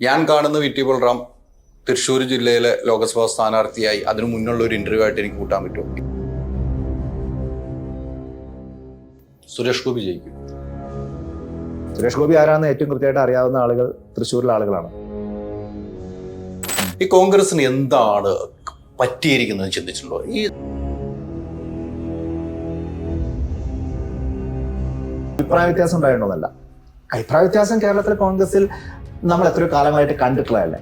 ഞാൻ കാണുന്ന V T Balram Thrissur ജില്ലയിലെ ലോകസഭാ സ്ഥാനാർത്ഥിയായി അതിനു മുന്നുള്ള ഒരു ഇന്റർവ്യൂ ആയിട്ട് എനിക്ക് കൂട്ടാൻ പറ്റും സുരേഷ് ഗോപി ജയിക്കും. സുരേഷ് ഗോപി ആരാന്ന് ഏറ്റവും കൃത്യമായിട്ട് അറിയാവുന്ന ആളുകൾ തൃശ്ശൂരിലെ ആളുകളാണ്. ഈ കോൺഗ്രസിന് എന്താണ് പറ്റിയിരിക്കുന്നത് ചിന്തിച്ചിട്ടുണ്ടോ? ഈ അഭിപ്രായ വ്യത്യാസം ഉണ്ടായിട്ടുണ്ടെന്നല്ല അഭിപ്രായ വ്യത്യാസം കേരളത്തിലെ കോൺഗ്രസിൽ നമ്മൾ എത്രയോ കാലമായിട്ട് കണ്ടിട്ടുള്ളതല്ലേ?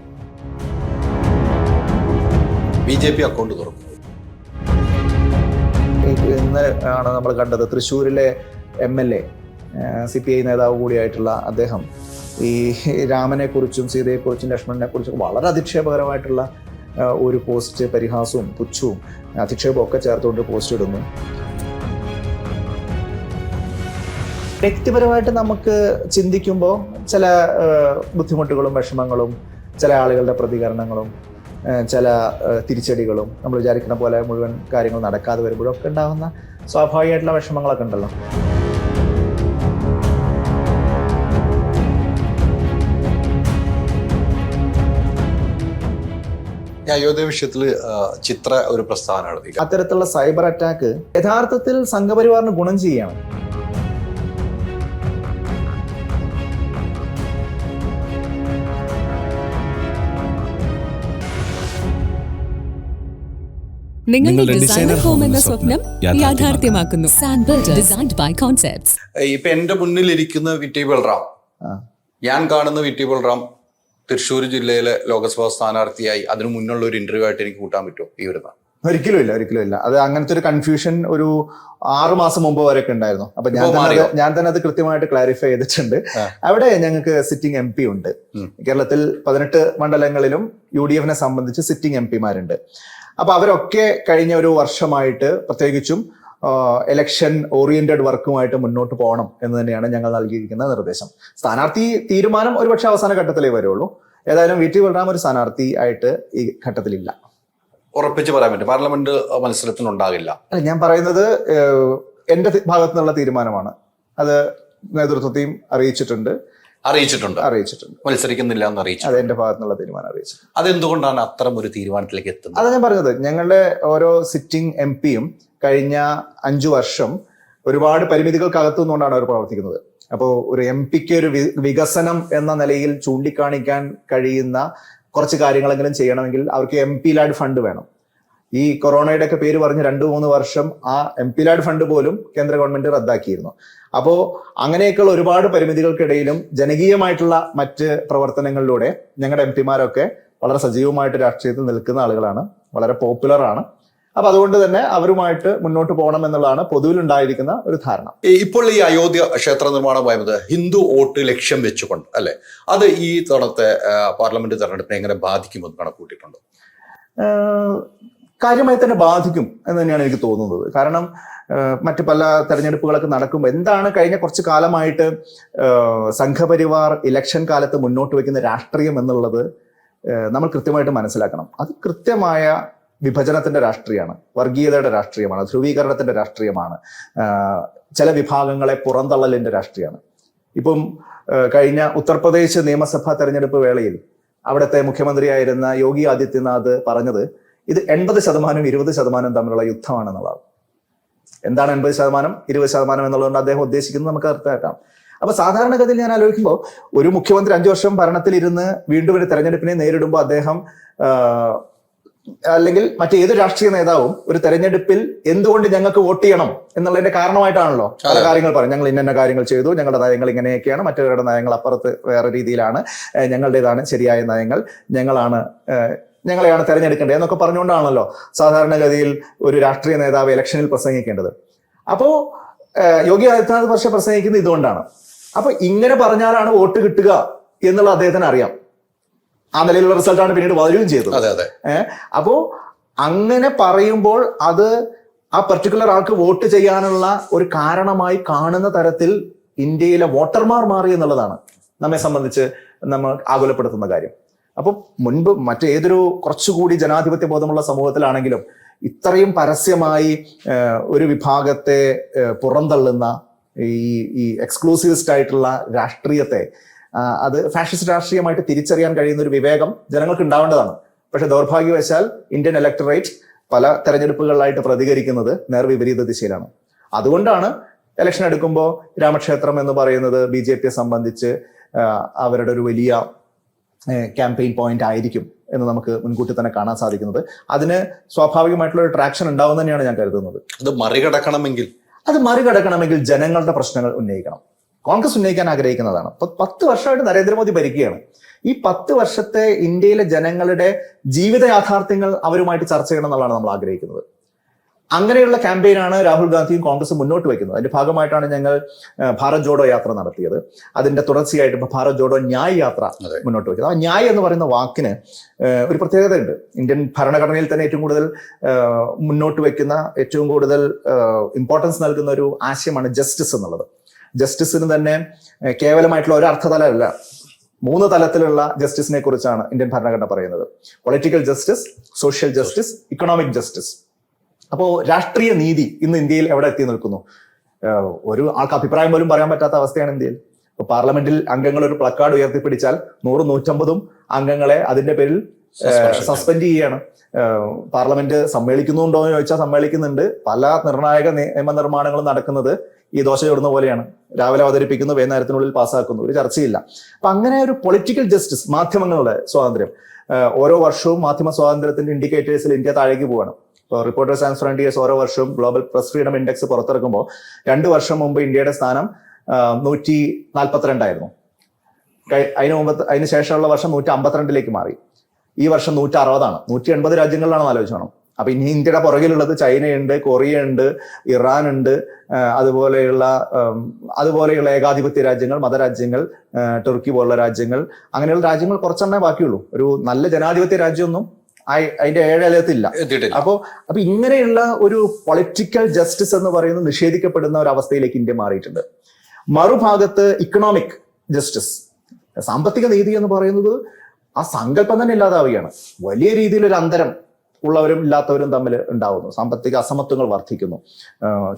ബി ജെ പി അക്കൗണ്ട് തുറക്കും. ഇന്ന് ആണ് നമ്മൾ കണ്ടത് തൃശ്ശൂരിലെ M L A C P I നേതാവ് കൂടിയായിട്ടുള്ള അദ്ദേഹം. ഈ രാമനെ കുറിച്ചും സീതയെ കുറിച്ചും ലക്ഷ്മണനെ കുറിച്ചും വളരെ അധിക്ഷേപകരമായിട്ടുള്ള ഒരു പോസ്റ്റ് പരിഹാസവും പുച്ഛവും അധിക്ഷേപവും ഒക്കെ ചേർത്തുകൊണ്ട് പോസ്റ്റ് ഇടുന്നു. വ്യക്തിപരമായിട്ട് നമുക്ക് ചിന്തിക്കുമ്പോൾ ചില ബുദ്ധിമുട്ടുകളും വിഷമങ്ങളും ചില ആളുകളുടെ പ്രതികരണങ്ങളും ചില തിരിച്ചടികളും നമ്മൾ വിചാരിക്കുന്ന പോലെ മുഴുവൻ കാര്യങ്ങൾ നടക്കാതെ വരുമ്പോഴും ഒക്കെ ഉണ്ടാകുന്ന സ്വാഭാവികമായിട്ടുള്ള വിഷമങ്ങളൊക്കെ ഉണ്ടല്ലോ. അയോധ്യ വിഷയത്തിൽ ചിത്ര ഒരു പ്രസ്താവന നടത്തി അത്തരത്തിലുള്ള സൈബർ അറ്റാക്ക് യഥാർത്ഥത്തിൽ സംഘപരിവാറിന് ഗുണം ചെയ്യാണ് നിങ്ങളുടെ ഡിസൈനർ ഹോം എന്ന സ്വപ്നം യാഥാർത്ഥ്യമാക്കുന്നു. ഡിസൈൻഡ് ബൈ കോൺസെപ്റ്റ്സ് ഇപ്പൊ എന്റെ മുന്നിൽ ഇരിക്കുന്ന വിറ്റി ബൽറാം ഞാൻ കാണുന്ന വിറ്റി ബൾറാം ബൽറാം തൃശ്ശൂർ ജില്ലയിലെ ലോകസഭാ സ്ഥാനാർത്ഥിയായി അതിനു മുന്നുള്ള ഒരു ഇന്റർവ്യൂ ആയിട്ട് എനിക്ക് കൂട്ടാൻ പറ്റുമോ? ഈ വരുന്ന ഒരിക്കലും ഇല്ല ഒരിക്കലും ഇല്ല. അത് അങ്ങനത്തെ ഒരു കൺഫ്യൂഷൻ ഒരു ആറ് മാസം മുമ്പ് വരെയൊക്കെ ഉണ്ടായിരുന്നു. അപ്പൊ ഞാൻ തന്നെ ഞാൻ തന്നെ അത് കൃത്യമായിട്ട് ക്ലാരിഫൈ ചെയ്തിട്ടുണ്ട്. അവിടെ ഞങ്ങൾക്ക് സിറ്റിംഗ് എം പി ഉണ്ട്. കേരളത്തിൽ പതിനെട്ട് മണ്ഡലങ്ങളിലും യു ഡി എഫിനെ സംബന്ധിച്ച് സിറ്റിംഗ് എം പിമാരുണ്ട് അപ്പൊ അവരൊക്കെ കഴിഞ്ഞ ഒരു വർഷമായിട്ട് പ്രത്യേകിച്ചും എലക്ഷൻ ഓറിയന്റഡ് വർക്കുമായിട്ട് മുന്നോട്ട് പോകണം എന്ന് തന്നെയാണ് ഞങ്ങൾ നൽകിയിരിക്കുന്ന നിർദ്ദേശം. സ്ഥാനാർത്ഥി തീരുമാനം ഒരുപക്ഷെ അവസാന ഘട്ടത്തിലേ വരുള്ളൂ. ഏതായാലും വി ടി ബലറാം ഒരു സ്ഥാനാർത്ഥി ആയിട്ട് ഈ ഘട്ടത്തിലില്ല. ഉറപ്പിച്ച് പറയാൻ പറ്റും. പാർലമെന്റ് മത്സരത്തിനുണ്ടാകില്ല. അല്ല ഞാൻ പറയുന്നത് എന്റെ ഭാഗത്തു നിന്നുള്ള തീരുമാനമാണ്. അത് നേതൃത്വത്തെയും അറിയിച്ചിട്ടുണ്ട്. അറിയിച്ചിട്ടുണ്ട്. അറിയിച്ചിട്ടുണ്ട്. മത്സരിക്കുന്നില്ല എന്ന് അറിയിച്ചു അത് എന്റെ ഭാഗത്തുനിന്നുള്ള തീരുമാനം അറിയിച്ചിട്ടുണ്ട്. അതെന്തുകൊണ്ടാണ് അത്തരം ഒരു തീരുമാനത്തിലേക്ക് എത്തുന്നത്? അതാ ഞാൻ പറഞ്ഞത് ഞങ്ങളുടെ ഓരോ സിറ്റിംഗ് എം പിയും കഴിഞ്ഞ അഞ്ചു വർഷം ഒരുപാട് പരിമിതികൾക്കകത്തു നിന്നുകൊണ്ടാണ് അവർ പ്രവർത്തിക്കുന്നത്. അപ്പോൾ ഒരു എം പിക്ക് ഒരു വികസനം എന്ന നിലയിൽ ചൂണ്ടിക്കാണിക്കാൻ കഴിയുന്ന കുറച്ച് കാര്യങ്ങളെങ്കിലും ചെയ്യണമെങ്കിൽ അവർക്ക് എം പിയിലായിട്ട് ഫണ്ട് വേണം. ഈ കൊറോണയുടെ ഒക്കെ പേര് പറഞ്ഞ് രണ്ടു മൂന്ന് വർഷം ആ എം പി ലാഡ് ഫണ്ട് പോലും കേന്ദ്ര ഗവൺമെന്റ് റദ്ദാക്കിയിരുന്നു. അപ്പോൾ അങ്ങനെയൊക്കെയുള്ള ഒരുപാട് പരിമിതികൾക്കിടയിലും ജനകീയമായിട്ടുള്ള മറ്റ് പ്രവർത്തനങ്ങളിലൂടെ ഞങ്ങളുടെ എം പിമാരൊക്കെ വളരെ സജീവമായിട്ട് രാഷ്ട്രീയത്തിൽ നിൽക്കുന്ന ആളുകളാണ് വളരെ പോപ്പുലർ ആണ്. അപ്പൊ അതുകൊണ്ട് തന്നെ അവരുമായിട്ട് മുന്നോട്ട് പോകണം എന്നുള്ളതാണ് പൊതുവിലുണ്ടായിരിക്കുന്ന ഒരു ധാരണ. ഇപ്പോൾ ഈ അയോധ്യ ക്ഷേത്ര നിർമ്മാണം പോയത് ഹിന്ദു വോട്ട് ലക്ഷ്യം വെച്ചുകൊണ്ട് അല്ലെ? അത് ഈ തവണത്തെ പാർലമെന്റ് തെരഞ്ഞെടുപ്പിനെ എങ്ങനെ ബാധിക്കുമെന്ന് കണക്കൂട്ടിയിട്ടുണ്ട് കാര്യമായി തന്നെ ബാധിക്കും എന്ന് തന്നെയാണ് എനിക്ക് തോന്നുന്നത്. കാരണം മറ്റു പല തെരഞ്ഞെടുപ്പുകളൊക്കെ നടക്കുമ്പോൾ എന്താണ് കഴിഞ്ഞ കുറച്ച് കാലമായിട്ട് സംഘപരിവാർ ഇലക്ഷൻ കാലത്ത് മുന്നോട്ട് വയ്ക്കുന്ന രാഷ്ട്രീയം എന്നുള്ളത് നമ്മൾ കൃത്യമായിട്ട് മനസ്സിലാക്കണം. അത് കൃത്യമായ വിഭജനത്തിന്റെ രാഷ്ട്രീയമാണ്. വർഗീയതയുടെ രാഷ്ട്രീയമാണ്. ധ്രുവീകരണത്തിന്റെ രാഷ്ട്രീയമാണ്. ചില വിഭാഗങ്ങളെ പുറന്തള്ളലിന്റെ രാഷ്ട്രീയമാണ്. ഇപ്പം കഴിഞ്ഞ ഉത്തർപ്രദേശ് നിയമസഭാ തെരഞ്ഞെടുപ്പ് വേളയിൽ അവിടുത്തെ മുഖ്യമന്ത്രിയായിരുന്ന യോഗി ആദിത്യനാഥ് പറഞ്ഞത് ഇത് എൺപത് ശതമാനം ഇരുപത് ശതമാനം തമ്മിലുള്ള യുദ്ധമാണെന്നുള്ളതാണ്. എന്താണ് എൺപത് ശതമാനം ഇരുപത് ശതമാനം എന്നുള്ളതുകൊണ്ട് അദ്ദേഹം ഉദ്ദേശിക്കുന്നത് നമുക്ക് അർത്ഥമാക്കാം അപ്പൊ സാധാരണഗതിയിൽ ഞാൻ ആലോചിക്കുമ്പോൾ ഒരു മുഖ്യമന്ത്രി അഞ്ചു വർഷം ഭരണത്തിലിരുന്ന് വീണ്ടും ഒരു തെരഞ്ഞെടുപ്പിനെ നേരിടുമ്പോൾ അദ്ദേഹം അല്ലെങ്കിൽ മറ്റേത് രാഷ്ട്രീയ നേതാവും ഒരു തെരഞ്ഞെടുപ്പിൽ എന്തുകൊണ്ട് ഞങ്ങൾക്ക് വോട്ട് ചെയ്യണം എന്നുള്ളതിന്റെ കാരണമായിട്ടാണല്ലോ പല കാര്യങ്ങൾ പറയും ഞങ്ങൾ ഇന്ന കാര്യങ്ങൾ ചെയ്തു ഞങ്ങളുടെ നയങ്ങൾ ഇങ്ങനെയൊക്കെയാണ് മറ്റവരുടെ നയങ്ങൾ അപ്പുറത്ത് വേറെ രീതിയിലാണ് ഞങ്ങളുടേതാണ് ശരിയായ നയങ്ങൾ ഞങ്ങളാണ് ഞങ്ങളെയാണ് തെരഞ്ഞെടുക്കേണ്ടത് എന്നൊക്കെ പറഞ്ഞുകൊണ്ടാണല്ലോ സാധാരണഗതിയിൽ ഒരു രാഷ്ട്രീയ നേതാവ് ഇലക്ഷനിൽ പ്രസംഗിക്കേണ്ടത്. അപ്പോ യോഗി ആദിത്യനാഥ് പക്ഷെ പ്രസംഗിക്കുന്നത് ഇതുകൊണ്ടാണ്. അപ്പൊ ഇങ്ങനെ പറഞ്ഞാലാണ് വോട്ട് കിട്ടുക എന്നുള്ള അദ്ദേഹത്തിന് അറിയാം. ആ നിലയിലുള്ള റിസൾട്ടാണ് പിന്നീട് വരികയും ചെയ്തത്. അതെ അതെ. ഏഹ് അപ്പോ അങ്ങനെ പറയുമ്പോൾ അത് ആ പെർട്ടിക്കുലർ ആൾക്ക് വോട്ട് ചെയ്യാനുള്ള ഒരു കാരണമായി കാണുന്ന തരത്തിൽ ഇന്ത്യയിലെ വോട്ടർമാർ മാറി എന്നുള്ളതാണ് നമ്മെ സംബന്ധിച്ച് നമ്മൾ ആകുലപ്പെടുത്തുന്ന കാര്യം. അപ്പൊ മുൻപ് മറ്റേതൊരു കുറച്ചുകൂടി ജനാധിപത്യ ബോധമുള്ള സമൂഹത്തിലാണെങ്കിലും ഇത്രയും പരസ്യമായി ഒരു വിഭാഗത്തെ പുറന്തള്ളുന്ന ഈ ഈ എക്സ്ക്ലൂസീവിസ്റ്റ് ആയിട്ടുള്ള രാഷ്ട്രീയത്തെ അത് ഫാഷിസ്റ്റ് രാഷ്ട്രീയമായിട്ട് തിരിച്ചറിയാൻ കഴിയുന്ന ഒരു വിവേകം ജനങ്ങൾക്ക് ഉണ്ടാവേണ്ടതാണ്. പക്ഷെ ദൗർഭാഗ്യവശാൽ ഇന്ത്യൻ ഇലക്ടറേറ്റ് പല തെരഞ്ഞെടുപ്പുകളിലായിട്ട് പ്രതികരിക്കുന്നത് നേർവിപരീത ദിശയിലാണ്. അതുകൊണ്ടാണ് ഇലക്ഷൻ എടുക്കുമ്പോൾ രാമക്ഷേത്രം എന്ന് പറയുന്നത് ബി ജെ പിയെ സംബന്ധിച്ച് അവരുടെ ഒരു വലിയ ക്യാമ്പയിൻ പോയിന്റ് ആയിരിക്കും എന്ന് നമുക്ക് മുൻകൂട്ടി തന്നെ കാണാൻ സാധിക്കുന്നത്. അതിന് സ്വാഭാവികമായിട്ടുള്ള ഒരു ട്രാക്ഷൻ ഉണ്ടാവും തന്നെയാണ് ഞാൻ കരുതുന്നത്. അത് മറികടക്കണമെങ്കിൽ? അത് മറികടക്കണമെങ്കിൽ ജനങ്ങളുടെ പ്രശ്നങ്ങൾ ഉന്നയിക്കണം. കോൺഗ്രസ് ഉന്നയിക്കാൻ ആഗ്രഹിക്കുന്നതാണ്. അപ്പൊ പത്ത് വർഷമായിട്ട് നരേന്ദ്രമോദി ഭരിക്കുകയാണ്. ഈ പത്ത് വർഷത്തെ ഇന്ത്യയിലെ ജനങ്ങളുടെ ജീവിത യാഥാർത്ഥ്യങ്ങൾ അവരുമായിട്ട് ചർച്ച ചെയ്യണം എന്നുള്ളതാണ് നമ്മൾ ആഗ്രഹിക്കുന്നത്. അങ്ങനെയുള്ള ക്യാമ്പയിനാണ് രാഹുൽ ഗാന്ധിയും കോൺഗ്രസും മുന്നോട്ട് വയ്ക്കുന്നത്. അതിന്റെ ഭാഗമായിട്ടാണ് ഞങ്ങൾ ഭാരത് ജോഡോ യാത്ര നടത്തിയത്. അതിന്റെ തുടർച്ചയായിട്ട് ഇപ്പൊ ഭാരത് ജോഡോ ന്യായ് യാത്ര മുന്നോട്ട് വയ്ക്കുന്നത്. ആ ന്യായ് എന്ന് പറയുന്ന വാക്കിന് ഒരു പ്രത്യേകതയുണ്ട്. ഇന്ത്യൻ ഭരണഘടനയിൽ തന്നെ ഏറ്റവും കൂടുതൽ മുന്നോട്ട് വയ്ക്കുന്ന ഏറ്റവും കൂടുതൽ ഇമ്പോർട്ടൻസ് നൽകുന്ന ഒരു ആശയമാണ് ജസ്റ്റിസ് എന്നുള്ളത്. ജസ്റ്റിസിന് തന്നെ കേവലമായിട്ടുള്ള ഒരു അർത്ഥതലമല്ല മൂന്ന് തലത്തിലുള്ള ജസ്റ്റിസിനെ കുറിച്ചാണ് ഇന്ത്യൻ ഭരണഘടന പറയുന്നത്. Political justice social justice economic justice അപ്പോൾ രാഷ്ട്രീയ നീതി ഇന്ന് ഇന്ത്യയിൽ എവിടെ എത്തി നിൽക്കുന്നു? ഒരു ആൾക്ക് അഭിപ്രായം പോലും പറയാൻ പറ്റാത്ത അവസ്ഥയാണ് ഇന്ത്യയിൽ. ഇപ്പൊ പാർലമെന്റിൽ അംഗങ്ങൾ ഒരു പ്ലക്കാർഡ് ഉയർത്തിപ്പിടിച്ചാൽ നൂറ് നൂറ്റമ്പതും അംഗങ്ങളെ അതിന്റെ പേരിൽ സസ്പെൻഡ് ചെയ്യുകയാണ്. പാർലമെന്റ് സമ്മേളിക്കുന്നുണ്ടോ എന്ന് ചോദിച്ചാൽ സമ്മേളിക്കുന്നുണ്ട്. പല നിർണായക നിയമനിർമ്മാണങ്ങളും നടക്കുന്നത് ഈ ദോശ ചുടുന്ന പോലെയാണ്. രാവിലെ അവതരിപ്പിക്കുന്നു വൈകുന്നേരത്തിനുള്ളിൽ പാസ്സാക്കുന്നു. ഒരു ചർച്ചയില്ല. അപ്പൊ അങ്ങനെ ഒരു പൊളിറ്റിക്കൽ ജസ്റ്റിസ് മാധ്യമങ്ങളുടെ സ്വാതന്ത്ര്യം ഓരോ വർഷവും മാധ്യമ സ്വാതന്ത്ര്യത്തിന്റെ ഇൻഡിക്കേറ്റേഴ്സിൽ ഇന്ത്യ താഴേക്ക് പോവാണ്. റിപ്പോർട്ടേഴ്സ് ആൻഡ് ഫ്രണ്ടിയേഴ്സ് ഓരോ വർഷവും ഗ്ലോബൽ പ്രസ് ഫ്രീഡം ഇൻഡെക്സ് പുറത്തിറക്കുമ്പോൾ രണ്ട് വർഷം മുമ്പ് ഇന്ത്യയുടെ സ്ഥാനം നൂറ്റി നാൽപ്പത്തിരണ്ടായിരുന്നു അതിന് മുമ്പ് അതിന് ശേഷമുള്ള വർഷം നൂറ്റി അമ്പത്തിരണ്ടിലേക്ക് മാറി. ഈ വർഷം നൂറ്റി അറുപതാണ് നൂറ്റി എൺപത് രാജ്യങ്ങളിലാണ് ആലോചിച്ചോണം അപ്പൊ ഇനി ഇന്ത്യയുടെ പുറകിലുള്ളത് ചൈനയുണ്ട് കൊറിയ ഉണ്ട് ഇറാൻ ഉണ്ട് അതുപോലെയുള്ള അതുപോലെയുള്ള ഏകാധിപത്യ രാജ്യങ്ങൾ മതരാജ്യങ്ങൾ ടുർക്കി പോലുള്ള രാജ്യങ്ങൾ അങ്ങനെയുള്ള രാജ്യങ്ങൾ കുറച്ചെണ്ണേ ബാക്കിയുള്ളൂ. ഒരു നല്ല ജനാധിപത്യ രാജ്യമൊന്നും അതിന്റെ ഏഴലത്തില്ല. എത്തിയിട്ടില്ല. അപ്പോ അപ്പൊ ഇങ്ങനെയുള്ള ഒരു പൊളിറ്റിക്കൽ ജസ്റ്റിസ് എന്ന് പറയുന്നത് നിഷേധിക്കപ്പെടുന്ന ഒരു അവസ്ഥയിലേക്ക് ഇന്ത്യ മാറിയിട്ടുണ്ട്. മറുഭാഗത്ത് ഇക്കണോമിക് ജസ്റ്റിസ് സാമ്പത്തിക നീതി എന്ന് പറയുന്നത് ആ സങ്കല്പം തന്നെ ഇല്ലാതാവുകയാണ്. വലിയ രീതിയിൽ ഒരു അന്തരം ഉള്ളവരും ഇല്ലാത്തവരും തമ്മിൽ ഉണ്ടാവുന്നു. സാമ്പത്തിക അസമത്വങ്ങൾ വർദ്ധിക്കുന്നു.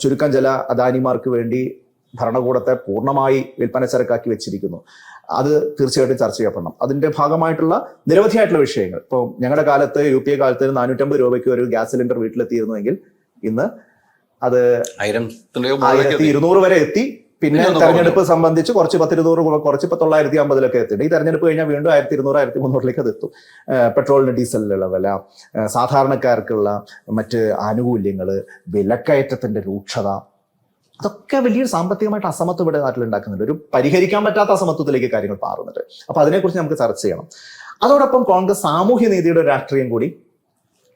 ചുരുക്കം ചില അദാനിമാർക്ക് വേണ്ടി ഭരണകൂടത്തെ പൂർണമായി വിൽപ്പന ചരക്കാക്കി വെച്ചിരിക്കുന്നു. അത് തീർച്ചയായിട്ടും ചർച്ച ചെയ്യപ്പെടണം. അതിന്റെ ഭാഗമായിട്ടുള്ള നിരവധിയായിട്ടുള്ള വിഷയങ്ങൾ. ഇപ്പോൾ ഞങ്ങളുടെ കാലത്ത് യു പി എ കാലത്ത് നാനൂറ്റമ്പത് രൂപയ്ക്ക് ഒരു ഗ്യാസ് സിലിണ്ടർ വീട്ടിലെത്തിയിരുന്നുവെങ്കിൽ ഇന്ന് അത് ആയിരത്തി. ഇരുന്നൂറ് വരെ എത്തി. പിന്നെ തെരഞ്ഞെടുപ്പ് സംബന്ധിച്ച് കുറച്ച് പത്തിരുന്നൂറ് കുറ- കുറച്ച് ഇപ്പൊ തൊള്ളായിരത്തി അമ്പതിലൊക്കെ എത്തിയിട്ടുണ്ട് ഈ തെരഞ്ഞെടുപ്പ് കഴിഞ്ഞാൽ വീണ്ടും ആയിരത്തി ഇരുന്നൂറ് ആയിരത്തി മുന്നൂറിലേക്ക് അത് എത്തും. പെട്രോളിന് ഡീസലിനുള്ള വില സാധാരണക്കാർക്കുള്ള മറ്റ് ആനുകൂല്യങ്ങൾ വിലക്കയറ്റത്തിന്റെ രൂക്ഷത അതൊക്കെ വലിയൊരു സാമ്പത്തികമായിട്ട് അസമത്വം ഇവിടെ നാട്ടിൽ ഉണ്ടാക്കുന്നുണ്ട്. ഒരു പരിഹരിക്കാൻ പറ്റാത്ത അസമത്വത്തിലേക്ക് കാര്യങ്ങൾ മാറുന്നുണ്ട് അപ്പൊ അതിനെക്കുറിച്ച് നമുക്ക് ചർച്ച ചെയ്യണം. അതോടൊപ്പം കോൺഗ്രസ് സാമൂഹ്യ നീതിയുടെ ഒരു രാഷ്ട്രീയം കൂടി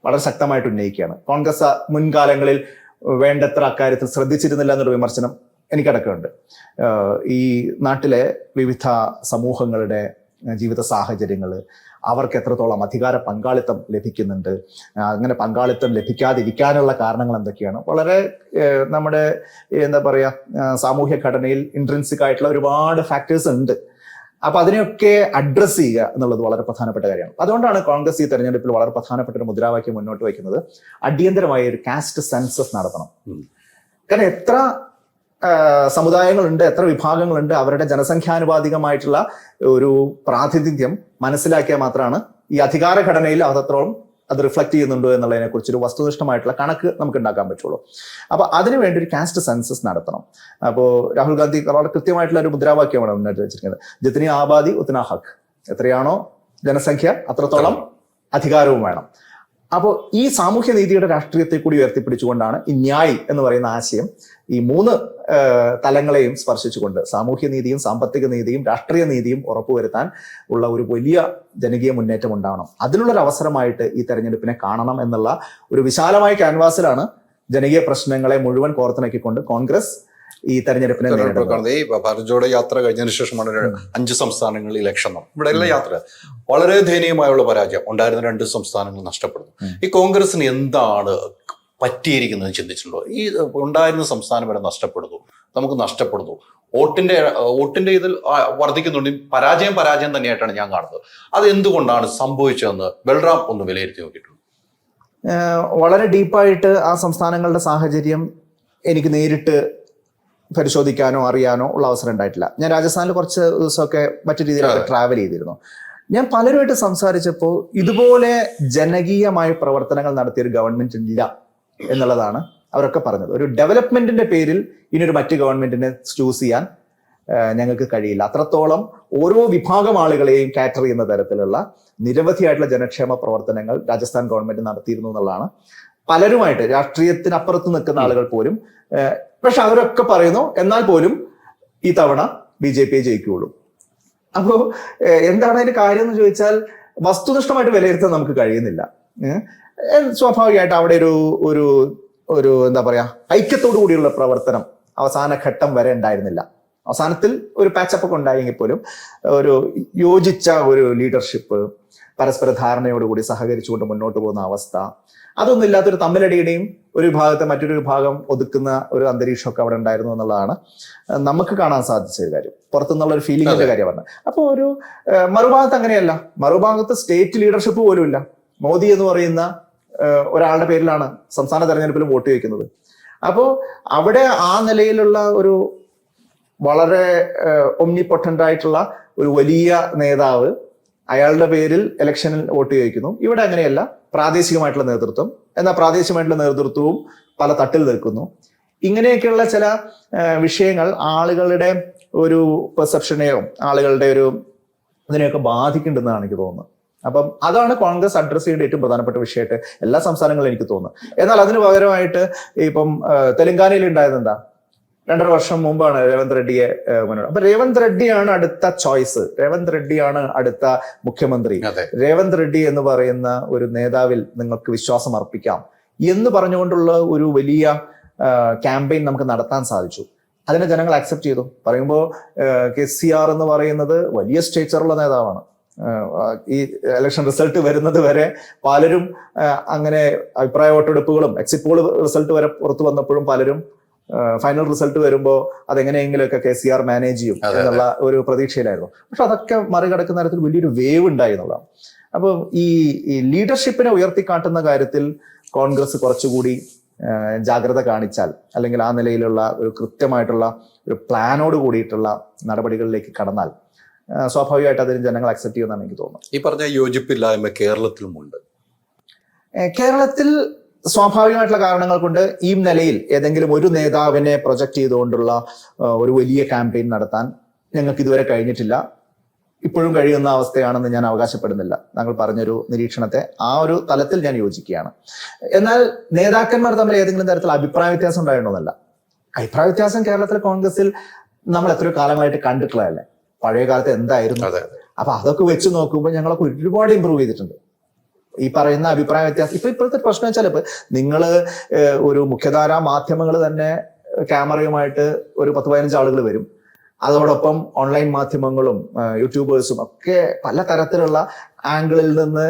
വളരെ ശക്തമായിട്ട് ഉന്നയിക്കുകയാണ്. കോൺഗ്രസ് മുൻകാലങ്ങളിൽ വേണ്ടത്ര അക്കാര്യത്തിൽ ശ്രദ്ധിച്ചിരുന്നില്ല എന്നൊരു വിമർശനം എനിക്കടക്കമുണ്ട് ഈ നാട്ടിലെ വിവിധ സമൂഹങ്ങളുടെ ജീവിത സാഹചര്യങ്ങൾ അവർക്ക് എത്രത്തോളം അധികാര പങ്കാളിത്തം ലഭിക്കുന്നുണ്ട് അങ്ങനെ പങ്കാളിത്തം ലഭിക്കാതിരിക്കാനുള്ള കാരണങ്ങൾ എന്തൊക്കെയാണ്? വളരെ നമ്മുടെ എന്താ പറയുക സാമൂഹ്യ ഘടനയിൽ ഇൻട്രൻസിക് ആയിട്ടുള്ള ഒരുപാട് ഫാക്ടേഴ്സ് ഉണ്ട്. അപ്പൊ അതിനെയൊക്കെ അഡ്രസ്സ് ചെയ്യുക എന്നുള്ളത് വളരെ പ്രധാനപ്പെട്ട കാര്യമാണ്. അതുകൊണ്ടാണ് കോൺഗ്രസ് ഈ തെരഞ്ഞെടുപ്പിൽ വളരെ പ്രധാനപ്പെട്ട ഒരു മുദ്രാവാക്യം മുന്നോട്ട് വയ്ക്കുന്നത്. അടിയന്തരമായ ഒരു കാസ്റ്റ് സെൻസസ് നടത്തണം. കാരണം എത്ര സമുദായങ്ങളുണ്ട് എത്ര വിഭാഗങ്ങളുണ്ട് അവരുടെ ജനസംഖ്യാനുപാതികമായിട്ടുള്ള ഒരു പ്രാതിനിധ്യം മനസ്സിലാക്കിയാൽ മാത്രമാണ് ഈ അധികാര ഘടനയിൽ അതത്രോളം അത് റിഫ്ലക്ട് ചെയ്യുന്നുണ്ടോ എന്നുള്ളതിനെ കുറിച്ചൊരു വസ്തുനിഷ്ഠമായിട്ടുള്ള കണക്ക് നമുക്ക് ഉണ്ടാക്കാൻ പറ്റുള്ളൂ. അപ്പൊ അതിനുവേണ്ടി ഒരു കാസ്റ്റ് സെൻസസ് നടത്തണം. അപ്പോൾ രാഹുൽ ഗാന്ധി വളരെ കൃത്യമായിട്ടുള്ള ഒരു മുദ്രാവാക്യമാണ് മുന്നോട്ട് വെച്ചിരിക്കുന്നത്. ജിത്തിനി ആബാദി ഉത്തന ഹക്ക് എത്രയാണോ ജനസംഖ്യ അത്രത്തോളം അധികാരവും വേണം. അപ്പോൾ ഈ സാമൂഹ്യ നീതിയുടെ രാഷ്ട്രീയത്തെ കൂടി ഉയർത്തിപ്പിടിച്ചുകൊണ്ടാണ് ഈ ന്യായ് എന്ന് പറയുന്ന ആശയം ഈ മൂന്ന് തലങ്ങളെയും സ്പർശിച്ചുകൊണ്ട് സാമൂഹ്യ നീതിയും സാമ്പത്തിക നീതിയും രാഷ്ട്രീയ നീതിയും ഉറപ്പുവരുത്താൻ ഉള്ള ഒരു വലിയ ജനകീയ മുന്നേറ്റം ഉണ്ടാവണം. അതിനുള്ളൊരു അവസരമായിട്ട് ഈ തെരഞ്ഞെടുപ്പിനെ കാണണം എന്നുള്ള ഒരു വിശാലമായ ക്യാൻവാസിലാണ് ജനകീയ പ്രശ്നങ്ങളെ മുഴുവൻ കോർത്തിണക്കിക്കൊണ്ട് കോൺഗ്രസ് ഈ തെരഞ്ഞെടുപ്പിനെ ഈ യാത്ര കഴിഞ്ഞതിന് ശേഷമാണ് അഞ്ച് സംസ്ഥാനങ്ങളിൽ ഇലക്ഷൻ ഇവിടെ എല്ലാ യാത്ര വളരെ ദയനീയമായുള്ള പരാജയം. ഉണ്ടായിരുന്ന രണ്ട് സംസ്ഥാനങ്ങൾ നഷ്ടപ്പെടുന്നു. ഈ കോൺഗ്രസിന് എന്താണ് പറ്റിയിരിക്കുന്നത് ചിന്തിച്ചിട്ടുണ്ടോ? ഈ ഉണ്ടായിരുന്ന സംസ്ഥാനം വരെ നഷ്ടപ്പെടുന്നു. നമുക്ക് നഷ്ടപ്പെടുന്നു. വോട്ടിന്റെ വോട്ടിന്റെ ഇതിൽ വർദ്ധിക്കുന്നുണ്ട്. പരാജയം പരാജയം തന്നെയായിട്ടാണ് ഞാൻ കാണുന്നത്. അത് എന്തുകൊണ്ടാണ് സംഭവിച്ചതെന്ന് ബൽറാം ഒന്ന് വിലയിരുത്തി നോക്കിയിട്ടുണ്ട്. വളരെ ഡീപ്പായിട്ട് ആ സംസ്ഥാനങ്ങളുടെ സാഹചര്യം എനിക്ക് നേരിട്ട് പരിശോധിക്കാനോ അറിയാനോ ഉള്ള അവസരം ഉണ്ടായിട്ടില്ല. ഞാൻ രാജസ്ഥാനിൽ കുറച്ച് ദിവസമൊക്കെ മറ്റു രീതിയിലൊക്കെ ട്രാവൽ ചെയ്തിരുന്നു. ഞാൻ പലരുമായിട്ട് സംസാരിച്ചപ്പോൾ ഇതുപോലെ ജനകീയമായ പ്രവർത്തനങ്ങൾ നടത്തിയ ഒരു ഗവൺമെന്റ് ഇല്ല എന്നുള്ളതാണ് അവരൊക്കെ പറഞ്ഞത്. ഒരു ഡെവലപ്മെന്റിന്റെ പേരിൽ ഇനിയൊരു മറ്റു മറ്റ് ഗവൺമെന്റിനെ ചൂസ് ചെയ്യാൻ ഞങ്ങൾക്ക് കഴിയില്ല. അത്രത്തോളം ഓരോ വിഭാഗം ആളുകളെയും കാറ്റർ ചെയ്യുന്ന തരത്തിലുള്ള നിരവധിയായിട്ടുള്ള ജനക്ഷേമ പ്രവർത്തനങ്ങൾ രാജസ്ഥാൻ ഗവൺമെന്റ് നടത്തിയിരുന്നു എന്നുള്ളതാണ് പലരുമായിട്ട് രാഷ്ട്രീയത്തിനപ്പുറത്ത് നിൽക്കുന്ന ആളുകൾ പോലും പക്ഷെ അവരൊക്കെ പറയുന്നു എന്നാൽ പോലും ഈ തവണ ബി ജെ പി ജയിക്കുകയുള്ളൂ. അപ്പോ എന്താണ് അതിന്റെ കാര്യം എന്ന് ചോദിച്ചാൽ വസ്തുനിഷ്ഠമായിട്ട് വിലയിരുത്താൻ നമുക്ക് കഴിയുന്നില്ല. സ്വാഭാവികമായിട്ട് അവിടെ ഒരു ഒരു ഒരു എന്താ പറയാ ഐക്യത്തോടു കൂടിയുള്ള പ്രവർത്തനം അവസാന ഘട്ടം വരെ ഉണ്ടായിരുന്നില്ല. അവസാനത്തിൽ ഒരു പാച്ചപ്പ് ഒക്കെ ഉണ്ടായെങ്കിൽ പോലും ഒരു യോജിച്ച ഒരു ലീഡർഷിപ്പ് പരസ്പര ധാരണയോടുകൂടി സഹകരിച്ചുകൊണ്ട് മുന്നോട്ട് പോകുന്ന അവസ്ഥ. അതൊന്നും ഇല്ലാത്തൊരു തമ്മിലടിയുടെയും ഒരു വിഭാഗത്തെ മറ്റൊരു വിഭാഗം ഒതുക്കുന്ന ഒരു അന്തരീക്ഷമൊക്കെ അവിടെ ഉണ്ടായിരുന്നു എന്നുള്ളതാണ് നമുക്ക് കാണാൻ സാധിച്ച ഒരു കാര്യം. പുറത്തുനിന്നുള്ള ഒരു ഫീലിംഗിന്റെ കാര്യം പറഞ്ഞത്. അപ്പോൾ ഒരു മറുഭാഗത്ത് അങ്ങനെയല്ല. മറുഭാഗത്ത് സ്റ്റേറ്റ് ലീഡർഷിപ്പ് പോലും ഇല്ല മോദി എന്ന് പറയുന്ന ഒരാളുടെ പേരിലാണ് സംസ്ഥാന തെരഞ്ഞെടുപ്പിൽ വോട്ട് ചോദിക്കുന്നത്. അപ്പോൾ അവിടെ ആ നിലയിലുള്ള ഒരു വളരെ ഒമ്നിപൊട്ടന്റ് ആയിട്ടുള്ള ഒരു വലിയ നേതാവ് അയാളുടെ പേരിൽ ഇലക്ഷനിൽ വോട്ട് ചോദിക്കുന്നു. ഇവിടെ അങ്ങനെയല്ല പ്രാദേശികമായിട്ടുള്ള നേതൃത്വം. എന്നാൽ പ്രാദേശികമായിട്ടുള്ള നേതൃത്വവും പല തട്ടിൽ നിൽക്കുന്നു. ഇങ്ങനെയൊക്കെയുള്ള ചില വിഷയങ്ങൾ ആളുകളുടെ ഒരു പെർസെപ്ഷനെയോ ആളുകളുടെ ഒരു ഇതിനെയൊക്കെ ബാധിക്കുന്നുണ്ടെന്നാണ് എനിക്ക് തോന്നുന്നത്. അപ്പം അതാണ് കോൺഗ്രസ് അഡ്രസ് ചെയ്യേണ്ട ഏറ്റവും പ്രധാനപ്പെട്ട വിഷയമായിട്ട് എല്ലാ സംസ്ഥാനങ്ങളിലും എനിക്ക് തോന്നുന്നു എന്നാൽ അതിന് പകരമായിട്ട് ഇപ്പം തെലങ്കാനയിൽ ഉണ്ടായത് എന്താ? രണ്ടര വർഷം മുമ്പാണ് രേവന്ത് റെഡ്ഡിയെ മുന്നോട്ട്. അപ്പൊ രേവന്ത് റെഡ്ഡിയാണ് അടുത്ത ചോയ്സ്. രേവന്ത് റെഡ്ഡിയാണ് അടുത്ത മുഖ്യമന്ത്രി. രേവന്ത് റെഡ്ഡി എന്ന് പറയുന്ന ഒരു നേതാവിൽ നിങ്ങൾക്ക് വിശ്വാസം അർപ്പിക്കാം എന്ന് പറഞ്ഞുകൊണ്ടുള്ള ഒരു വലിയ ക്യാമ്പയിൻ നമുക്ക് നടത്താൻ സാധിച്ചു. അതിനെ ജനങ്ങൾ അക്സെപ്റ്റ് ചെയ്തു. പറയുമ്പോൾ കെ സി ആർ എന്ന് പറയുന്നത് വലിയ സ്റ്റേച്ചറുള്ള നേതാവാണ്. ഈ ഇലക്ഷൻ റിസൾട്ട് വരുന്നത് വരെ പലരും അങ്ങനെ അഭിപ്രായ വോട്ടെടുപ്പുകളും എക്സിറ്റ് പോൾ റിസൾട്ട് വരെ പുറത്തു വന്നപ്പോഴും പലരും ഫൈനൽ റിസൾട്ട് വരുമ്പോൾ അതെങ്ങനെയെങ്കിലുമൊക്കെ കെ സി ആർ മാനേജ് ചെയ്യും. എന്നുള്ള ഒരു പ്രതീക്ഷയിലായിരുന്നു. പക്ഷെ അതൊക്കെ മറികടക്കുന്ന തരത്തിൽ വലിയൊരു വേവ് ഉണ്ടായി എന്നുള്ളതാണ്. അപ്പോൾ ഈ ലീഡർഷിപ്പിനെ ഉയർത്തിക്കാട്ടുന്ന കാര്യത്തിൽ കോൺഗ്രസ് കുറച്ചുകൂടി ജാഗ്രത കാണിച്ചാൽ അല്ലെങ്കിൽ ആ നിലയിലുള്ള ഒരു കൃത്യമായിട്ടുള്ള ഒരു പ്ലാനോട് കൂടിയിട്ടുള്ള നടപടികളിലേക്ക് കടന്നാൽ സ്വാഭാവികമായിട്ട് അതിന് ജനങ്ങൾ അക്സെപ്റ്റ് ചെയ്യുമെന്നാണ് എനിക്ക് തോന്നുന്നത്. ഈ പറഞ്ഞ യോജിപ്പില്ലായ്മ കേരളത്തിലുമുണ്ട്. കേരളത്തിൽ സ്വാഭാവികമായിട്ടുള്ള കാരണങ്ങൾ കൊണ്ട് ഈ നിലയിൽ ഏതെങ്കിലും ഒരു നേതാവിനെ പ്രൊജക്ട് ചെയ്തുകൊണ്ടുള്ള ഒരു വലിയ ക്യാമ്പയിൻ നടത്താൻ ഞങ്ങൾക്ക് ഇതുവരെ കഴിഞ്ഞിട്ടില്ല. ഇപ്പോഴും കഴിയുന്ന അവസ്ഥയാണെന്ന് ഞാൻ അവകാശപ്പെടുന്നില്ല. താങ്കൾ പറഞ്ഞൊരു നിരീക്ഷണത്തെ ആ ഒരു തലത്തിൽ ഞാൻ യോജിക്കുകയാണ്. എന്നാൽ നേതാക്കന്മാർ തമ്മിൽ ഏതെങ്കിലും തരത്തിൽ അഭിപ്രായ വ്യത്യാസം ഉണ്ടായിരുന്നല്ല അഭിപ്രായ വ്യത്യാസം കേരളത്തിലെ കോൺഗ്രസിൽ നമ്മൾ എത്രയോ കാലങ്ങളായിട്ട് കണ്ടിട്ടുള്ളതല്ലേ. പഴയ കാലത്ത് എന്തായിരുന്നു അപ്പൊ അതൊക്കെ വെച്ച് നോക്കുമ്പോൾ ഞങ്ങളൊക്കെ ഒരുപാട് ഇമ്പ്രൂവ് ചെയ്തിട്ടുണ്ട്. ഈ പറയുന്ന അഭിപ്രായ വ്യത്യാസം. ഇപ്പൊ ഇപ്പോഴത്തെ പ്രശ്നം വെച്ചാൽ ഇപ്പൊ നിങ്ങൾ ഒരു മുഖ്യധാരാ മാധ്യമങ്ങൾ തന്നെ ക്യാമറയുമായിട്ട് ഒരു പത്ത് പതിനഞ്ച് ആളുകൾ വരും. അതോടൊപ്പം ഓൺലൈൻ മാധ്യമങ്ങളും യൂട്യൂബേഴ്സും ഒക്കെ പല തരത്തിലുള്ള ആംഗിളിൽ നിന്ന്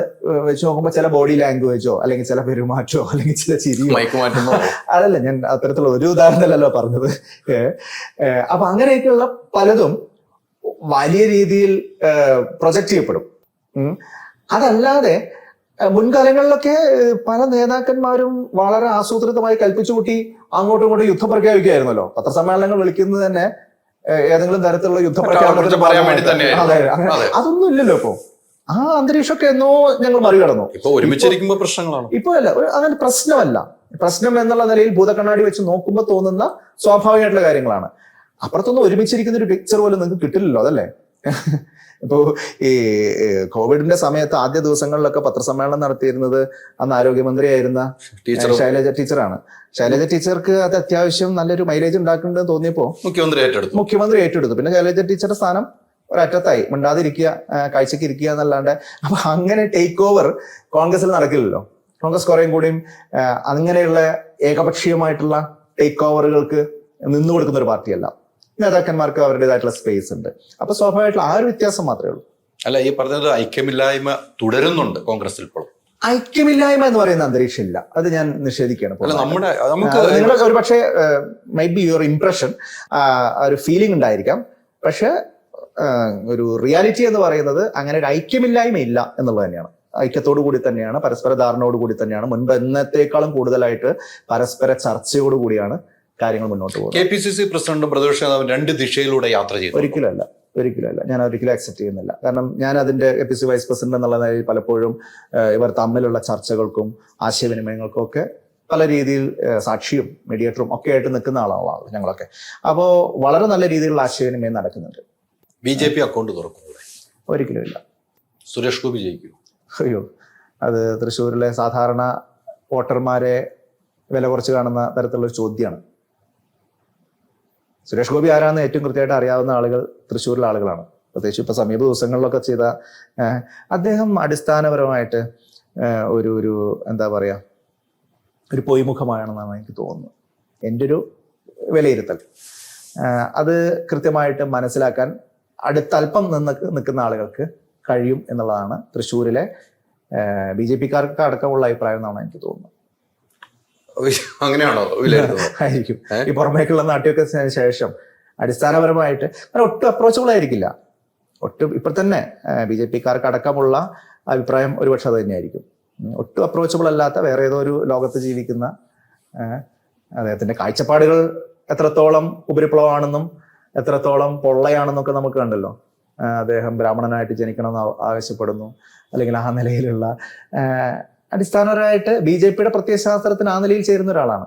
വെച്ച് നോക്കുമ്പോൾ ചില ബോഡി ലാംഗ്വേജോ അല്ലെങ്കിൽ ചില പെരുമാറ്റോ അല്ലെങ്കിൽ ചില ചിരിയോ അതല്ല ഞാൻ അത്തരത്തിലുള്ള ഒരു ഉദാഹരണമല്ലല്ലോ പറഞ്ഞത്. അപ്പൊ അങ്ങനെയൊക്കെയുള്ള പലതും വലിയ രീതിയിൽ പ്രൊജക്ട് ചെയ്യപ്പെടും. അതല്ലാതെ മുൻകാലങ്ങളിലൊക്കെ പല നേതാക്കന്മാരും വളരെ ആസൂത്രിതമായി കൽപ്പിച്ചുകൂട്ടി അങ്ങോട്ടും ഇങ്ങോട്ടും യുദ്ധം പ്രഖ്യാപിക്കുകയായിരുന്നല്ലോ പത്രസമ്മേളനങ്ങൾ വിളിക്കുന്നത് തന്നെ ഏതെങ്കിലും തരത്തിലുള്ള യുദ്ധ പ്രഖ്യാപനം. അതെ അതൊന്നും ഇല്ലല്ലോ ഇപ്പോ. ആ അന്തരീക്ഷമൊക്കെ എന്നോ ഞങ്ങൾ മറികടന്നു. ഇപ്പൊ ഒരുമിച്ചിരിക്കുമ്പോ പ്രശ്നങ്ങളാണ്. ഇപ്പൊ അല്ല അങ്ങനെ പ്രശ്നമല്ല. പ്രശ്നം എന്നുള്ള നിലയിൽ ഭൂതക്കണ്ണാടി വെച്ച് നോക്കുമ്പോൾ തോന്നുന്ന സ്വാഭാവികമായിട്ടുള്ള കാര്യങ്ങളാണ്. അപ്പുറത്തൊന്നും ഒരുമിച്ചിരിക്കുന്ന ഒരു പിക്ചർ പോലും നിങ്ങൾക്ക് കിട്ടില്ലല്ലോ അതല്ലേ? ഇപ്പോ ഈ കോവിഡിന്റെ സമയത്ത് ആദ്യ ദിവസങ്ങളിലൊക്കെ പത്രസമ്മേളനം നടത്തിയിരുന്നത് അന്ന് ആരോഗ്യമന്ത്രിയായിരുന്ന ടീച്ചർ. ശൈലജ ടീച്ചറാണ്. ശൈലജ ടീച്ചർക്ക് അത് അത്യാവശ്യം നല്ലൊരു മൈലേജ് ഉണ്ടാക്കുന്നുണ്ടെന്ന് തോന്നിയപ്പോ മുഖ്യമന്ത്രി ഏറ്റെടുത്തു. മുഖ്യമന്ത്രി ഏറ്റെടുത്തു. പിന്നെ ശൈലജ ടീച്ചറുടെ സ്ഥാനം ഒരറ്റത്തായി. മിണ്ടാതിരിക്കുക കാഴ്ചക്ക് ഇരിക്കുക എന്നല്ലാണ്ട്. അപ്പൊ അങ്ങനെ ടേക്ക് ഓവർ കോൺഗ്രസിൽ നടക്കില്ലല്ലോ. കോൺഗ്രസ് കുറേയും കൂടിയും അങ്ങനെയുള്ള ഏകപക്ഷീയമായിട്ടുള്ള ടേക്ക് ഓവറുകൾക്ക് നിന്നു കൊടുക്കുന്ന ഒരു പാർട്ടിയല്ല. നേതാക്കന്മാർക്ക് അവരുടേതായിട്ടുള്ള സ്പേസ് ഉണ്ട്. അപ്പൊ സ്വാഭാവികമായിട്ടുള്ള ആ ഒരു വ്യത്യാസം മാത്രമേ ഉള്ളൂ. അല്ല ഈ പറഞ്ഞത് ഐക്യമില്ലായ്മ തുടരുന്നുണ്ട് കോൺഗ്രസിൽ ഇപ്പോൾ ഐക്യമില്ലായ്മ എന്ന് പറയുന്ന അന്തരീക്ഷം ഇല്ല അത് ഞാൻ നിഷേധിക്കുകയാണ്. നമ്മുടെ നമുക്ക് നിങ്ങൾക്ക് ഒരു പക്ഷേ മൈ ബി യുവർ ഇംപ്രഷൻ ഒരു ഫീലിംഗ് ഉണ്ടായിരിക്കാം. പക്ഷെ ഒരു റിയാലിറ്റി എന്ന് പറയുന്നത് അങ്ങനെ ഒരു ഐക്യമില്ലായ്മ ഇല്ല എന്നുള്ളത് തന്നെയാണ്. ഐക്യത്തോടു കൂടി തന്നെയാണ് പരസ്പര ധാരണയോട് കൂടി തന്നെയാണ്. മുൻപ് എന്നത്തേക്കാളും കൂടുതലായിട്ട് പരസ്പര ചർച്ചയോട് കൂടിയാണ് കാര്യങ്ങൾ മുന്നോട്ട് പോകും കെ പി സി സി പ്രസിഡന്റും പ്രതിപക്ഷ നേതാവും രണ്ട് ദിശയിലൂടെ യാത്ര ചെയ്തു. ഒരിക്കലല്ല ഒരിക്കലല്ല ഞാൻ ഒരിക്കലും അക്സെപ്റ്റ് ചെയ്യുന്നില്ല. കാരണം ഞാൻ അതിന്റെ A P C vice president എന്നുള്ള നിലയിൽ പലപ്പോഴും ഇവർ തമ്മിലുള്ള ചർച്ചകൾക്കും ആശയവിനിമയങ്ങൾക്കും ഒക്കെ പല രീതിയിൽ സാക്ഷിയും മീഡിയേറ്ററും ഒക്കെ ആയിട്ട് നിൽക്കുന്ന ആളാണ് ഞങ്ങളൊക്കെ. അപ്പോൾ വളരെ നല്ല രീതിയിലുള്ള ആശയവിനിമയം നടക്കുന്നുണ്ട്. ബി ജെ പി അക്കൗണ്ട് തുറക്കും. ഒരിക്കലും ഇല്ല സുരേഷ് ഗോപി ജയിക്കും. അയ്യോ അത് തൃശ്ശൂരിലെ സാധാരണ വോട്ടർമാരെ വില കുറച്ച് കാണുന്ന തരത്തിലുള്ള ചോദ്യമാണ്. സുരേഷ് ഗോപി ആരാണെന്ന് ഏറ്റവും കൃത്യമായിട്ട് അറിയാവുന്ന ആളുകൾ തൃശ്ശൂരിലെ ആളുകളാണ്. പ്രത്യേകിച്ച് ഇപ്പൊ സമീപ ദിവസങ്ങളിലൊക്കെ ചെയ്ത അദ്ദേഹം അടിസ്ഥാനപരമായിട്ട് ഒരു ഒരു എന്താ പറയാ ഒരു പൊയ്മുഖമാണെന്നാണ് എനിക്ക് തോന്നുന്നത്. എന്റെ ഒരു വിലയിരുത്തൽ അത് കൃത്യമായിട്ട് മനസ്സിലാക്കാൻ അടുത്ത അല്പം നിന്ന് നിൽക്കുന്ന ആളുകൾക്ക് കഴിയും എന്നുള്ളതാണ് തൃശ്ശൂരിലെ ബി ജെ പിക്കാർക്ക് അടക്കമുള്ള അഭിപ്രായം എന്നാണ് എനിക്ക് തോന്നുന്നത്. അങ്ങനെയാണോ ആയിരിക്കും. ഈ പുറമേക്കുള്ള നാട്ടിയൊക്കെ ശേഷം അടിസ്ഥാനപരമായിട്ട് അങ്ങനെ ഒട്ടും അപ്രോച്ചബിൾ ആയിരിക്കില്ല. ഒട്ടും ഇപ്പൊ തന്നെ ബി ജെ പിക്കാർക്ക് അടക്കമുള്ള അഭിപ്രായം ഒരുപക്ഷെ അത് തന്നെയായിരിക്കും. ഒട്ടും അപ്രോച്ചബിൾ അല്ലാത്ത വേറെ ഏതോ ഒരു ലോകത്ത് ജീവിക്കുന്ന അദ്ദേഹത്തിന്റെ കാഴ്ചപ്പാടുകൾ എത്രത്തോളം ഉപരിപ്ലവമാണെന്നും എത്രത്തോളം പൊള്ളയാണെന്നൊക്കെ നമുക്ക് കണ്ടല്ലോ. അദ്ദേഹം ബ്രാഹ്മണനായിട്ട് ജനിക്കണമെന്ന് എന്ന് ആവശ്യപ്പെടുന്നു. അല്ലെങ്കിൽ ആ നിലയിലുള്ള അടിസ്ഥാനപരമായിട്ട് ബി ജെ പിയുടെ പ്രത്യയശാസ്ത്രത്തിന് ആ നിലയിൽ ചേരുന്ന ഒരാളാണ്.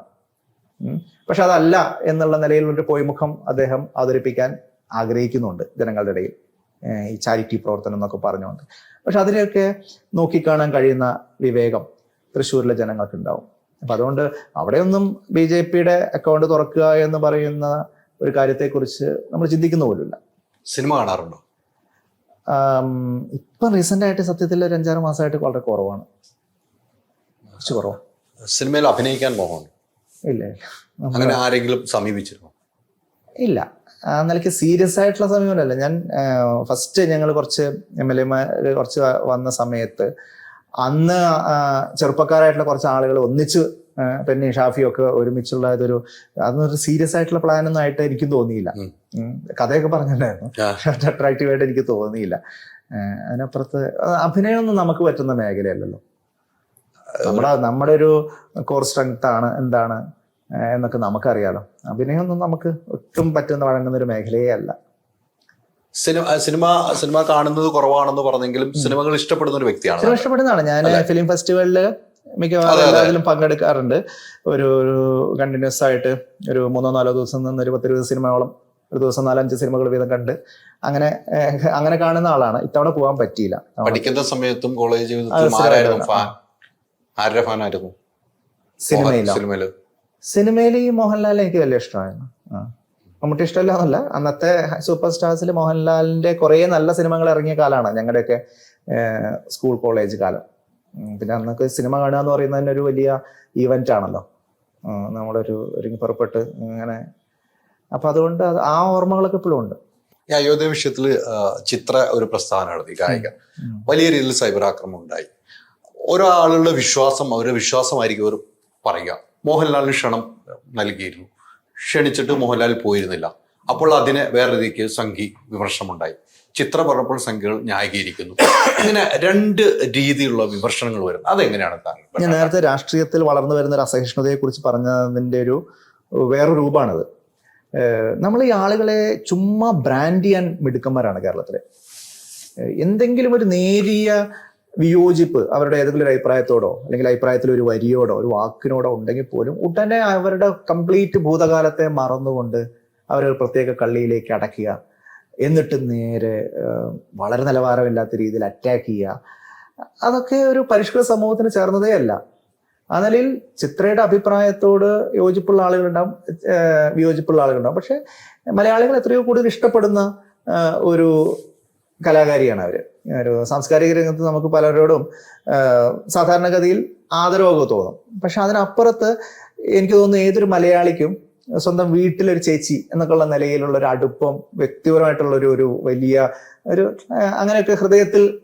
പക്ഷെ അതല്ല എന്നുള്ള നിലയിൽ ഒരു പോയിമുഖം അദ്ദേഹം അവതരിപ്പിക്കാൻ ആഗ്രഹിക്കുന്നുണ്ട് ജനങ്ങളുടെ ഇടയിൽ. ഈ ചാരിറ്റി പ്രവർത്തനം എന്നൊക്കെ പറഞ്ഞുകൊണ്ട് പക്ഷെ അതിനെയൊക്കെ നോക്കിക്കാണാൻ കഴിയുന്ന വിവേകം തൃശ്ശൂരിലെ ജനങ്ങൾക്ക് ഉണ്ടാവും അപ്പൊ അതുകൊണ്ട് അവിടെയൊന്നും ബി ജെ പിയുടെ അക്കൗണ്ട് തുറക്കുക എന്ന് പറയുന്ന ഒരു കാര്യത്തെക്കുറിച്ച് നമ്മൾ ചിന്തിക്കുന്ന പോലുമില്ല. സിനിമ കാണാറുണ്ടോ? ഇപ്പം റീസെന്റ് ആയിട്ട് സത്യത്തിൽ ഒരു അഞ്ചാറ് മാസമായിട്ട് വളരെ കുറവാണ്. കുറച്ച് കുറവാണ് സിനിമയിൽ അഭിനയിക്കാൻ മോഹമുണ്ട് ഇല്ല അങ്ങനെ ആരെങ്കിലും സമീപിച്ചിരുന്നു? ഇല്ല. ആ നിലയ്ക്ക് സീരിയസ് ആയിട്ടുള്ള സമീപനമല്ല ഞാൻ ഫസ്റ്റ് ഞങ്ങൾ കുറച്ച് എം എൽ എമാർ കുറച്ച് വന്ന സമയത്ത് അന്ന് ചെറുപ്പക്കാരായിട്ടുള്ള കുറച്ച് ആളുകൾ ഒന്നിച്ച് പെന്നി ഒക്കെ ഒരുമിച്ചുള്ള ഇതൊരു അതൊരു സീരിയസ് ആയിട്ടുള്ള പ്ലാൻ ഒന്നും ആയിട്ട് എനിക്കും തോന്നിയില്ല. കഥയൊക്കെ പറഞ്ഞിട്ടുണ്ടായിരുന്നു. അട്രാക്റ്റീവ് ആയിട്ട് എനിക്ക് തോന്നിയില്ല. അതിനപ്പുറത്ത് അഭിനയമൊന്നും നമുക്ക് പറ്റുന്ന മേഖലയല്ലല്ലോ. നമ്മുടെ നമ്മുടെ ഒരു കോർ സ്ട്രെങ്ത് ആണ് എന്താണ് എന്നൊക്കെ നമുക്കറിയാലോ. അഭിനയമൊന്നും നമുക്ക് ഒട്ടും പറ്റുന്ന വഴങ്ങുന്ന ഒരു മേഖലയേ അല്ല. സിനിമ സിനിമ സിനിമ കാണുന്നത് കുറവാണെന്ന് പറഞ്ഞെങ്കിലും സിനിമകൾ ഇഷ്ടപ്പെടുന്ന ഒരു വ്യക്തിയാണ്. സിനിമ ഇഷ്ടപ്പെടുന്നതാണ്. ഞാൻ ഫിലിം ഫെസ്റ്റിവലിൽ മിക്കവാറും എല്ലാവരും എല്ലാത്തിലും പങ്കെടുക്കാറുണ്ട്. ഒരു ഒരു കണ്ടിന്യൂസ് ആയിട്ട് ഒരു മൂന്നോ നാലോ ദിവസം നിന്ന് ഒരു പത്തിരുപത് സിനിമയോളം ഒരു ദിവസം നാലഞ്ച് സിനിമകൾ വീതം കണ്ട് അങ്ങനെ അങ്ങനെ കാണുന്ന ആളാണ്. ഇത്തവണ പോകാൻ പറ്റിയില്ല. പഠിക്കുന്ന സമയത്തും കോളേജ് ജീവിതത്തിലും സ്ഥിരമായിട്ട് ആരായിരുന്നു തന്നെ. ഫാൻ ആരുടെ ഫാനായിരുന്നു സിനിമയിലോ. സിനിമയിൽ സിനിമയിൽ ഈ മോഹൻലാൽ എനിക്ക് വലിയ ഇഷ്ടമായിരുന്നു. മമ്മൂട്ടി ഇഷ്ടമല്ല എന്നല്ല അന്നത്തെ സൂപ്പർ സ്റ്റാർസിൽ മോഹൻലാലിന്റെ കുറേ നല്ല സിനിമകൾ ഇറങ്ങിയ കാലമാണ്. ഞങ്ങളുടെയൊക്കെ സ്കൂൾ കോളേജ് കാലം. പിന്നെ അന്നൊക്കെ സിനിമ കാണുക എന്ന് പറയുന്നത് തന്നെ ഒരു വലിയ ഈവെന്റ് ആണല്ലോ. നമ്മളൊരു ഒരുങ്ങി പുറപ്പെട്ട് ഇങ്ങനെ. അപ്പൊ അതുകൊണ്ട് ആ ഓർമ്മകളൊക്കെ ഇപ്പോഴും ഉണ്ട്. ഈ അയോധ്യ വിഷയത്തിൽ ചിത്ര ഒരു പ്രസ്ഥാനം നടത്തി ഗായിക. വലിയ രീതിയിൽ സൈബർ ആക്രമണം ഉണ്ടായി. ആളുകളുടെ വിശ്വാസം അവരുടെ വിശ്വാസമായിരിക്കും അവർ പറയുക. മോഹൻലാലിന് ക്ഷണം നൽകിയിരുന്നു. ക്ഷണിച്ചിട്ട് മോഹൻലാൽ പോയിരുന്നില്ല. അപ്പോൾ അതിനെ വേറെ രീതിക്ക് സംഘി വിമർശനമുണ്ടായി. ചിത്രം പറഞ്ഞപ്പോൾ സംഖ്യകൾ ന്യായീകരിക്കുന്നു. ഇങ്ങനെ രണ്ട് രീതിയിലുള്ള വിമർശനങ്ങൾ വരുന്നത് അതെങ്ങനെയാണ് താങ്കൾ? ഞാൻ നേരത്തെ രാഷ്ട്രീയത്തിൽ വളർന്നു വരുന്ന ഒരു അസഹിഷ്ണുതയെ കുറിച്ച് പറഞ്ഞതിന്റെ ഒരു വേറൊരു രൂപമാണിത്. നമ്മൾ ഈ ആളുകളെ ചുമ്മാ ബ്രാൻഡ് ചെയ്യാൻ മിടുക്കന്മാരാണ് കേരളത്തിലെ. എന്തെങ്കിലും ഒരു നേരിയ വിയോജിപ്പ് അവരുടെ ഏതെങ്കിലും ഒരു അഭിപ്രായത്തോടോ അല്ലെങ്കിൽ അഭിപ്രായത്തിൽ ഒരു വരിയോടോ ഒരു വാക്കിനോടോ ഉണ്ടെങ്കിൽ പോലും ഉടനെ അവരുടെ കംപ്ലീറ്റ് ഭൂതകാലത്തെ മറന്നുകൊണ്ട് അവരൊരു പ്രത്യേക കള്ളിയിലേക്ക് അടയ്ക്കുക. എന്നിട്ട് നേരെ വളരെ നിലവാരമില്ലാത്ത രീതിയിൽ അറ്റാക്ക് ചെയ്യുക. അതൊക്കെ ഒരു പരിഷ്കൃത സമൂഹത്തിന് ചേർന്നതേ അല്ല. ആ നിലയിൽ ചിത്രയുടെ അഭിപ്രായത്തോട് യോജിപ്പുള്ള ആളുകളുണ്ടാവും വിയോജിപ്പുള്ള ആളുകളുണ്ടാവും. പക്ഷെ മലയാളികൾ എത്രയോ കൂടുതൽ ഇഷ്ടപ്പെടുന്ന ഒരു കലാകാരിയാണ് അവർ. ഒരു സാംസ്കാരിക രംഗത്ത് നമുക്ക് പലരോടും സാധാരണഗതിയിൽ ആദരവൊക്കെ തോന്നും. പക്ഷെ അതിനപ്പുറത്ത് എനിക്ക് തോന്നുന്നു ഏതൊരു മലയാളിക്കും സ്വന്തം വീട്ടിലൊരു ചേച്ചി എന്നൊക്കെയുള്ള നിലയിലുള്ള ഒരു അടുപ്പം വ്യക്തിപരമായിട്ടുള്ള ഒരു ഒരു വലിയ ഒരു അങ്ങനെയൊക്കെ ഹൃദയത്തിൽ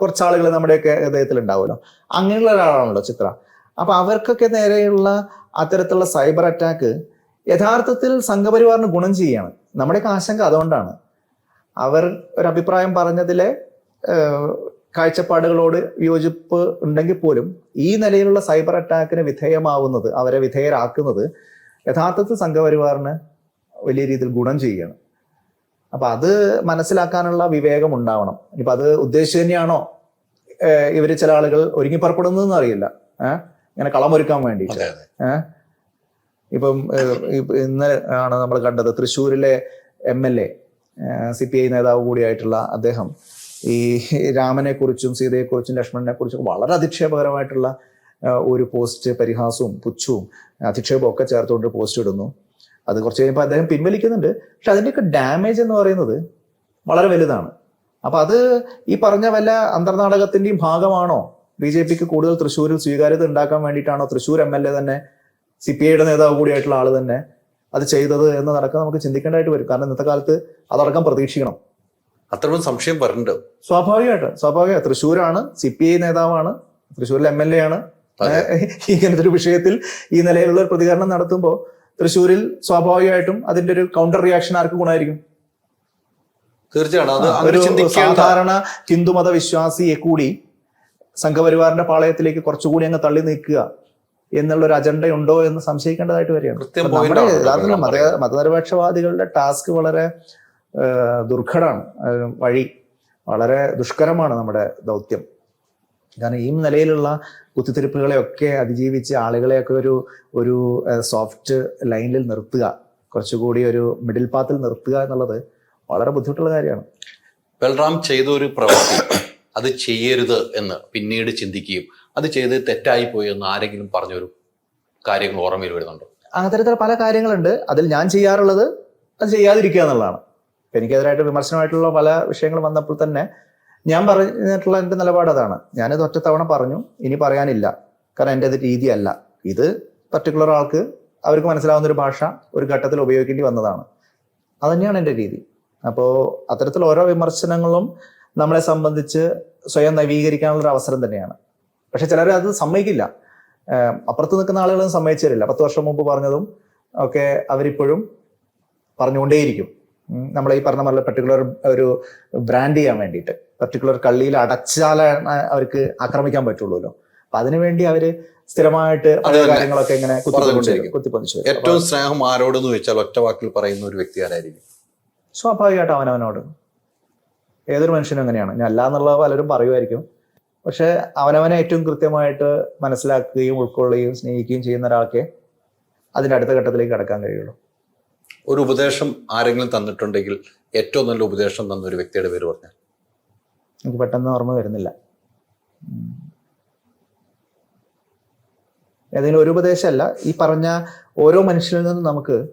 കുറച്ചാളുകൾ നമ്മുടെയൊക്കെ ഹൃദയത്തിൽ ഉണ്ടാവുമല്ലോ അങ്ങനെയുള്ള ഒരാളാണല്ലോ ചിത്ര. അപ്പൊ അവർക്കൊക്കെ നേരെയുള്ള അത്തരത്തിലുള്ള സൈബർ അറ്റാക്ക് യഥാർത്ഥത്തിൽ സംഘപരിവാറിന് ഗുണം ചെയ്യാണ്. നമ്മുടെയൊക്കെ ആശങ്ക അതുകൊണ്ടാണ്. അവർ ഒരു അഭിപ്രായം പറഞ്ഞതിലെ കാഴ്ചപ്പാടുകളോട് യോജിപ്പ് ഉണ്ടെങ്കിൽ പോലും ഈ നിലയിലുള്ള സൈബർ അറ്റാക്കിന് വിധേയമാവുന്നത് അവരെ വിധേയരാക്കുന്നത് യഥാർത്ഥത്തിൽ സംഘപരിവാറിന് വലിയ രീതിയിൽ ഗുണം ചെയ്യുകയാണ്. അപ്പൊ അത് മനസ്സിലാക്കാനുള്ള വിവേകം ഉണ്ടാവണം. ഇപ്പൊ അത് ഉദ്ദേശിച്ചു തന്നെയാണോ? ഇവർ ചില ആളുകൾ ഒരുങ്ങി പുറപ്പെടുന്നതെന്ന് അറിയില്ല. ഏഹ് ഇങ്ങനെ കളമൊരുക്കാൻ വേണ്ടിയിട്ട്. ഏഹ് ഇപ്പം ഇന്ന് ആണ് നമ്മൾ കണ്ടത് തൃശ്ശൂരിലെ M L A C P I നേതാവ് കൂടിയായിട്ടുള്ള അദ്ദേഹം. ഈ രാമനെ കുറിച്ചും സീതയെ കുറിച്ചും ലക്ഷ്മണനെ കുറിച്ചും വളരെ അധിക്ഷേപകരമായിട്ടുള്ള ഒരു പോസ്റ്റ് പരിഹാസവും പുച്ഛവും അധിക്ഷേപവും ഒക്കെ ചേർത്തുകൊണ്ട് പോസ്റ്റ് ഇടുന്നു. അത് കുറച്ച് കഴിയുമ്പോൾ അദ്ദേഹം പിൻവലിക്കുന്നുണ്ട്. പക്ഷെ അതിന്റെയൊക്കെ ഡാമേജ് എന്ന് പറയുന്നത് വളരെ വലുതാണ്. അപ്പൊ അത് ഈ പറഞ്ഞ വല്ല അന്തർനാടകത്തിന്റെയും ഭാഗമാണോ? ബി ജെ പിക്ക് കൂടുതൽ തൃശ്ശൂരിൽ സ്വീകാര്യത ഉണ്ടാക്കാൻ വേണ്ടിയിട്ടാണോ തൃശ്ശൂർ എം എൽ എ തന്നെ സി പി ഐയുടെ നേതാവ് കൂടിയായിട്ടുള്ള ആൾ തന്നെ അത് ചെയ്തത് എന്ന് നടക്കാൻ നമുക്ക് ചിന്തിക്കേണ്ടതായിട്ട് വരും. കാരണം ഇന്നത്തെ കാലത്ത് അതടക്കം പ്രതീക്ഷിക്കണം. അത്രയും സംശയം വരണ്ട് സ്വാഭാവികമായിട്ട് സ്വാഭാവിക തൃശ്ശൂരാണ് സി പി ഐ നേതാവാണ് തൃശ്ശൂരിലെ എം എൽ എ ആണ്. ഇങ്ങനത്തെ ഒരു വിഷയത്തിൽ ഈ നിലയിലുള്ള ഒരു പ്രതികരണം നടത്തുമ്പോൾ തൃശ്ശൂരിൽ സ്വാഭാവികമായിട്ടും അതിന്റെ ഒരു കൗണ്ടർ റിയാക്ഷൻ ആർക്ക് ഗുണമായിരിക്കും? തീർച്ചയാണ് അത് സാധാരണ ഹിന്ദുമത വിശ്വാസിയെ കൂടി സംഘപരിവാറിന്റെ പാളയത്തിലേക്ക് കുറച്ചുകൂടി അങ്ങ് തള്ളി നീക്കുക എന്നുള്ള ഒരു അജണ്ട ഉണ്ടോ എന്ന് സംശയിക്കേണ്ടതായിട്ട് വരികയാണ്. നമ്മുടെ മത. മതനിരപേക്ഷവാദികളുടെ ടാസ്ക് വളരെ ദുർഘടമാണ്. വഴി വളരെ ദുഷ്കരമാണ് നമ്മുടെ ദൗത്യം. കാരണം ഈ നിലയിലുള്ള കുത്തിത്തിരിപ്പുകളെയൊക്കെ അതിജീവിച്ച് ആളുകളെയൊക്കെ ഒരു ഒരു സോഫ്റ്റ് ലൈനിൽ നിർത്തുക കുറച്ചുകൂടി ഒരു മിഡിൽ പാത്തിൽ നിർത്തുക എന്നുള്ളത് വളരെ ബുദ്ധിമുട്ടുള്ള കാര്യമാണ്. ബൽറാം ചെയ്ത ഒരു പ്രവൃത്തി അത് ചെയ്യരുത് എന്ന് പിന്നീട് ചിന്തിക്കുകയും അത് ചെയ്ത് തെറ്റായി പോയി എന്ന് ആരെങ്കിലും പറഞ്ഞൊരു കാര്യങ്ങൾ ഓർമ്മയിൽ വരുന്നുണ്ടോ? അത്തരത്തിൽ പല കാര്യങ്ങളുണ്ട്. അതിൽ ഞാൻ ചെയ്യാറുള്ളത് അത് ചെയ്യാതിരിക്കുക എന്നുള്ളതാണ്. എനിക്കെതിരായിട്ട് വിമർശനമായിട്ടുള്ള പല വിഷയങ്ങൾ വന്നപ്പോൾ തന്നെ ഞാൻ പറഞ്ഞിട്ടുള്ള എന്റെ നിലപാട് അതാണ്. ഞാനിത് ഒറ്റത്തവണ പറഞ്ഞു. ഇനി പറയാനില്ല. കാരണം എന്റെ ഇത് രീതിയല്ല. ഇത് പർട്ടിക്കുലർ ആൾക്ക് അവർക്ക് മനസ്സിലാവുന്ന ഒരു ഭാഷ ഒരു ഘട്ടത്തിൽ ഉപയോഗിക്കേണ്ടി വന്നതാണ്. അതുതന്നെയാണ് എന്റെ രീതി. അപ്പോൾ അത്തരത്തിൽ ഓരോ വിമർശനങ്ങളും നമ്മളെ സംബന്ധിച്ച് സ്വയം നവീകരിക്കാനുള്ള ഒരു അവസരം തന്നെയാണ്. പക്ഷെ ചിലർ അത് സമ്മതിക്കില്ല. അപ്പുറത്ത് നിൽക്കുന്ന ആളുകളും സമ്മതിച്ചു തരില്ല പത്ത് വർഷം മുമ്പ് പറഞ്ഞതും ഒക്കെ അവരിപ്പോഴും പറഞ്ഞുകൊണ്ടേയിരിക്കും. ഉം, നമ്മളെ ഈ പറഞ്ഞ പോലെ പർട്ടിക്കുലർ ഒരു ബ്രാൻഡ് ചെയ്യാൻ വേണ്ടിയിട്ട്. പെർട്ടിക്കുലർ കള്ളിയിൽ അടച്ചാലാണ് അവർക്ക് ആക്രമിക്കാൻ പറ്റുള്ളൂല്ലോ. അപ്പൊ അതിനുവേണ്ടി അവർ സ്ഥിരമായിട്ട് കാര്യങ്ങളൊക്കെ ഇങ്ങനെ. കുത്തിപ്പൊന്നിച്ചു ഏറ്റവും സ്നേഹം ആരോടെന്ന് ചോദിച്ചാൽ ഒറ്റ വാക്കിൽ പറയുന്ന ഒരു വ്യക്തി ആരായിരിക്കും? സ്വാഭാവികമായിട്ട് അവനവനോട്. ഏതൊരു മനുഷ്യനും അങ്ങനെയാണ്. ഞാൻ അല്ല പലരും പറയുമായിരിക്കും. പക്ഷെ അവനവനെ ഏറ്റവും കൃത്യമായിട്ട് മനസ്സിലാക്കുകയും ഉൾക്കൊള്ളുകയും സ്നേഹിക്കുകയും ചെയ്യുന്ന ഒരാൾക്ക് അതിന്റെ അടുത്ത ഘട്ടത്തിലേക്ക് കടക്കാൻ കഴിയുള്ളൂ. ഒരു ഉപദേശം ആരെങ്കിലും തന്നിട്ടുണ്ടെങ്കിൽ ഏറ്റവും നല്ല ഉപദേശം തന്ന ഒരു വ്യക്തിയുടെ പേര് പറഞ്ഞാൽ? എനിക്ക് പെട്ടെന്ന് ഓർമ്മ വരുന്നില്ല. ഏതെങ്കിലും ഒരു ഉപദേശമല്ല ഈ പറഞ്ഞ ഓരോ മനുഷ്യരിൽ നിന്നും നമുക്ക്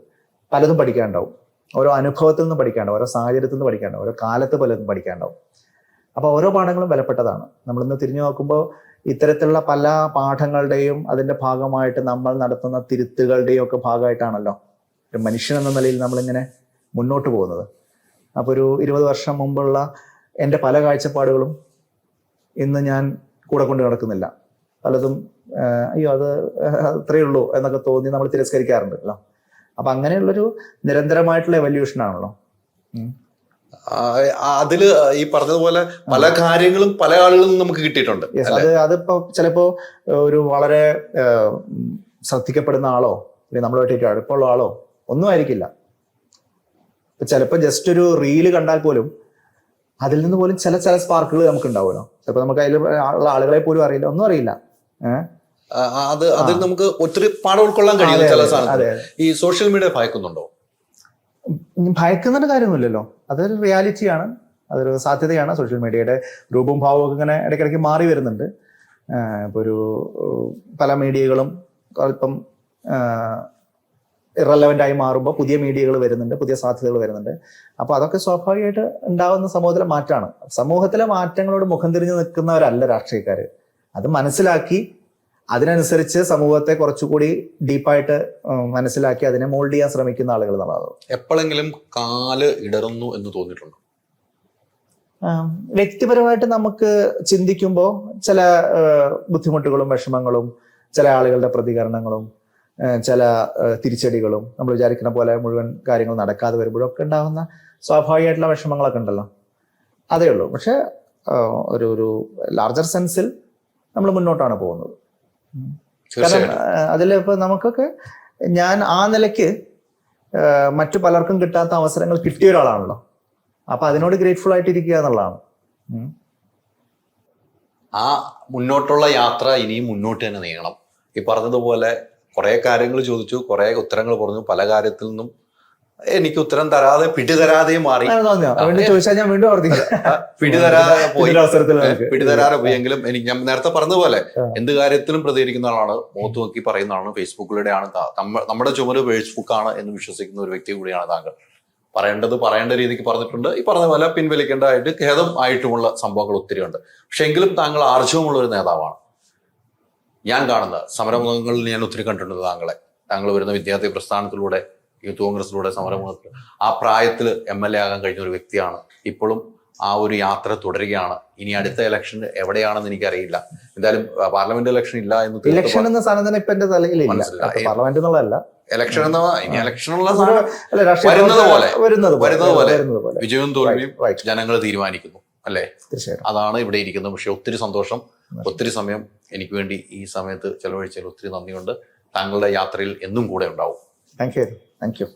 പലതും പഠിക്കാനുണ്ടാവും. ഓരോ അനുഭവത്തിൽ നിന്നും പഠിക്കാനുണ്ടാവും ഓരോ സാഹചര്യത്തിൽ നിന്ന് പഠിക്കാനുണ്ടാവും ഓരോ കാലത്ത് പലതും പഠിക്കാനുണ്ടാവും. അപ്പോൾ ഓരോ പാഠങ്ങളും വിലപ്പെട്ടതാണ്. നമ്മളിന്ന് തിരിഞ്ഞു നോക്കുമ്പോൾ ഇത്തരത്തിലുള്ള പല പാഠങ്ങളുടെയും അതിന്റെ ഭാഗമായിട്ട് നമ്മൾ നടത്തുന്ന തിരുത്തുകളുടെയും ഒക്കെ ഭാഗമായിട്ടാണല്ലോ ഒരു മനുഷ്യൻ എന്ന നിലയിൽ നമ്മളിങ്ങനെ മുന്നോട്ട് പോകുന്നത്. അപ്പോൾ ഒരു ഇരുപത് വർഷം മുമ്പുള്ള എന്റെ പല കാഴ്ചപ്പാടുകളും ഇന്ന് ഞാൻ കൂടെ കൊണ്ട് നടക്കുന്നില്ല. പലതും അയ്യോ അത് അത്രയേ ഉള്ളൂ എന്നൊക്കെ തോന്നി നമ്മൾ തിരസ്കരിക്കാറുണ്ട് അല്ലോ അപ്പൊ അങ്ങനെയുള്ളൊരു നിരന്തരമായിട്ടുള്ള എവല്യൂഷൻ ആണല്ലോ. അതിൽ ഈ പറഞ്ഞതുപോലെ പല കാര്യങ്ങളും പല ആളുകളും നമുക്ക് കിട്ടിയിട്ടുണ്ട് അത് അതിപ്പോ ചിലപ്പോ ഒരു വളരെ ശ്രദ്ധിക്കപ്പെടുന്ന ആളോ അല്ലെങ്കിൽ നമ്മളുമായിട്ട് അടുപ്പമുള്ള ആളോ ഒന്നും ആയിരിക്കില്ല. ഇപ്പൊ ചിലപ്പോ ജസ്റ്റ് ഒരു റീൽ കണ്ടാൽ പോലും അതിൽ നിന്ന് പോലും ചില ചില സ്പാർക്കുകൾ നമുക്ക് ഉണ്ടാവുമല്ലോ ചിലപ്പോ നമുക്ക് അതിൽ ഉള്ള ആളുകളെ പോലും അറിയില്ല. ഒന്നും അറിയില്ല. അത് അതിൽ നമുക്ക് ഒത്തിരി പാഠം ഉൾക്കൊള്ളാൻ കഴിയും ചില സാധനങ്ങൾ. ഈ സോഷ്യൽ മീഡിയ ഭയക്കുന്നുണ്ടോ? ഉം, ഭയക്കുന്നതിന്റെ കാര്യമൊന്നുമില്ലല്ലോ. അതൊരു റിയാലിറ്റിയാണ് അതൊരു സാധ്യതയാണ്. സോഷ്യൽ മീഡിയയുടെ രൂപവും ഭാവവും ഒക്കെ ഇങ്ങനെ ഇടയ്ക്കിടയ്ക്ക് മാറി വരുന്നുണ്ട്. ഇപ്പോൾ ഒരു പല മീഡിയകളും അല്പം ഇറലവന്റ് ആയി മാറുമ്പോൾ പുതിയ മീഡിയകൾ വരുന്നുണ്ട് പുതിയ സാധ്യതകൾ വരുന്നുണ്ട്. അപ്പോൾ അതൊക്കെ സ്വാഭാവികമായിട്ട് ഉണ്ടാകുന്ന സമൂഹത്തിലെ മാറ്റമാണ്. സമൂഹത്തിലെ മാറ്റങ്ങളോട് മുഖം തിരിഞ്ഞ് നിൽക്കുന്നവരല്ല രാഷ്ട്രീയക്കാർ അത് മനസ്സിലാക്കി അതിനനുസരിച്ച് സമൂഹത്തെ കുറച്ചുകൂടി ഡീപ്പായിട്ട് മനസ്സിലാക്കി അതിനെ മോൾഡ് ചെയ്യാൻ ശ്രമിക്കുന്ന ആളുകൾ എന്നുള്ളത് എപ്പോഴെങ്കിലും കാൽ ഇടറുന്നു എന്ന് തോന്നിയിട്ടുണ്ടോ? വ്യക്തിപരമായിട്ട് നമുക്ക് ചിന്തിക്കുമ്പോൾ ചില ബുദ്ധിമുട്ടുകളും വിഷമങ്ങളും ചില ആളുകളുടെ പ്രതികരണങ്ങളും ചില തിരിച്ചടികളും നമ്മൾ വിചാരിക്കുന്ന പോലെ മുഴുവൻ കാര്യങ്ങൾ നടക്കാതെ വരുമ്പോഴൊക്കെ ഉണ്ടാകുന്ന സ്വാഭാവികമായിട്ടുള്ള വിഷമങ്ങളൊക്കെ ഉണ്ടല്ലോ. അതേ ഉള്ളൂ. പക്ഷെ ഒരു ഒരു ലാർജർ സെൻസിൽ നമ്മൾ മുന്നോട്ടാണ് പോകുന്നത്. കാരണം അതിലിപ്പോൾ നമുക്കൊക്കെ ഞാൻ ആ നിലയ്ക്ക് മറ്റു പലർക്കും കിട്ടാത്ത അവസരങ്ങൾ കിട്ടിയ ഒരാളാണല്ലോ. അപ്പൊ അതിനോട് ഗ്രേറ്റ്ഫുൾ ആയിട്ടിരിക്കുക എന്നുള്ളതാണ്. ആ മുന്നോട്ടുള്ള യാത്ര ഇനിയും മുന്നോട്ട് തന്നെ നീങ്ങണം. ഈ പറഞ്ഞതുപോലെ കുറെ കാര്യങ്ങൾ ചോദിച്ചു കുറെ ഉത്തരങ്ങൾ പറഞ്ഞു. പല കാര്യത്തിൽ നിന്നും എനിക്ക് ഉത്തരം തരാതെ പിടിതരാതെയും മാറി. ചോദിച്ചാൽ ഞാൻ വീണ്ടും പിടിതരാതെ പോയി. പിടിതരാതെ പോയെങ്കിലും എനിക്ക് ഞാൻ നേരത്തെ പറഞ്ഞതുപോലെ എന്ത് കാര്യത്തിലും പ്രതികരിക്കുന്ന ആളാണ്. മുഖത്ത് നോക്കി പറയുന്ന ആളാണ് ഫേസ്ബുക്കിലൂടെയാണ് നമ്മുടെ ചുമര് ഫേസ്ബുക്കാണ് എന്ന് വിശ്വസിക്കുന്ന ഒരു വ്യക്തി കൂടിയാണ് താങ്കൾ. പറയേണ്ടത് പറയേണ്ട രീതിക്ക് പറഞ്ഞിട്ടുണ്ട്. ഈ പറഞ്ഞ പോലെ പിൻവലിക്കേണ്ടതായിട്ട് ഖേദം ആയിട്ടുമുള്ള സംഭവങ്ങൾ ഒത്തിരി ഉണ്ട് പക്ഷെ എങ്കിലും താങ്കൾ ആർജവമുള്ള ഒരു നേതാവാണ്. ഞാൻ കാണുന്ന സമരമുഖങ്ങളിൽ ഞാൻ ഒത്തിരി കണ്ടിട്ടുണ്ട് താങ്കളെ. താങ്കൾ വരുന്ന വിദ്യാർത്ഥി പ്രസ്ഥാനത്തിലൂടെ യൂത്ത് കോൺഗ്രസിലൂടെ സമരമുഖത്തിൽ. ആ പ്രായത്തിൽ എം എൽ എ ആകാൻ കഴിഞ്ഞ ഒരു വ്യക്തിയാണ്. ഇപ്പോഴും ആ ഒരു യാത്ര തുടരുകയാണ്. ഇനി അടുത്ത ഇലക്ഷൻ എവിടെയാണെന്ന് എനിക്ക് അറിയില്ല എന്തായാലും പാർലമെന്റ് ഇലക്ഷൻ ഇല്ല എന്ന് ഇലക്ഷൻ എന്ന സാധനം തന്നെ ഇപ്പൊ എന്റെ തലയിൽ. പാർലമെന്റ് എന്നുള്ളതല്ല. ഇലക്ഷൻ എന്ന ഇനി ഇലക്ഷനുള്ള വരുന്നത് പോലെ. വരുന്നത് പോലെ വരുന്നത് പോലെ. വരുന്നത് പോലെ. വിജയവും തോൽവിയും ജനങ്ങൾ തീരുമാനിക്കുന്നു. അല്ലേ? തീർച്ചയായും അതാണ് ഇവിടെ ഇരിക്കുന്നത്. പക്ഷെ ഒത്തിരി സന്തോഷം ഒത്തിരി സമയം എനിക്ക് വേണ്ടി ഈ സമയത്ത് ചെലവഴിച്ചതിൽ ഒത്തിരി നന്ദിയുണ്ട്. താങ്കളുടെ യാത്രയിൽ എന്നും കൂടെ ഉണ്ടാവും. Thank you thank you